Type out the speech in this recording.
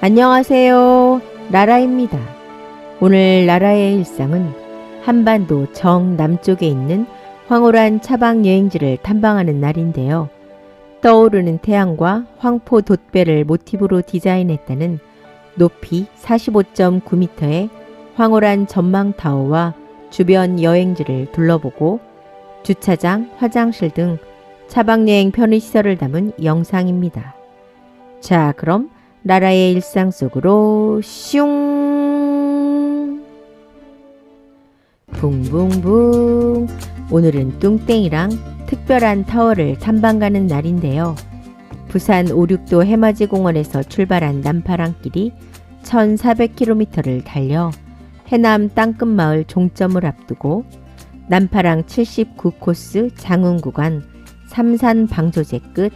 안녕하세요. 라라입니다. 오늘 라라의 일상은 한반도 정 남쪽에 있는 황홀한 차박 여행지를 탐방하는 날인데요. 떠오르는 태양과 황포 돛배를 모티브로 디자인했다는 높이 45.9m의 황홀한 전망타워와 주변 여행지를 둘러보고 주차장, 화장실 등 차박여행 편의시설을 담은 영상입니다. 자, 그럼 나라의 일상 속으로 슝! 붕붕붕! 오늘은 뚱땡이랑 특별한 타워를 탐방 가는 날인데요. 부산 오륙도 해맞이 공원에서 출발한 남파랑길이 1400km를 달려 해남 땅끝마을 종점을 앞두고 남파랑 79코스 장흥 구간 삼산 방조제 끝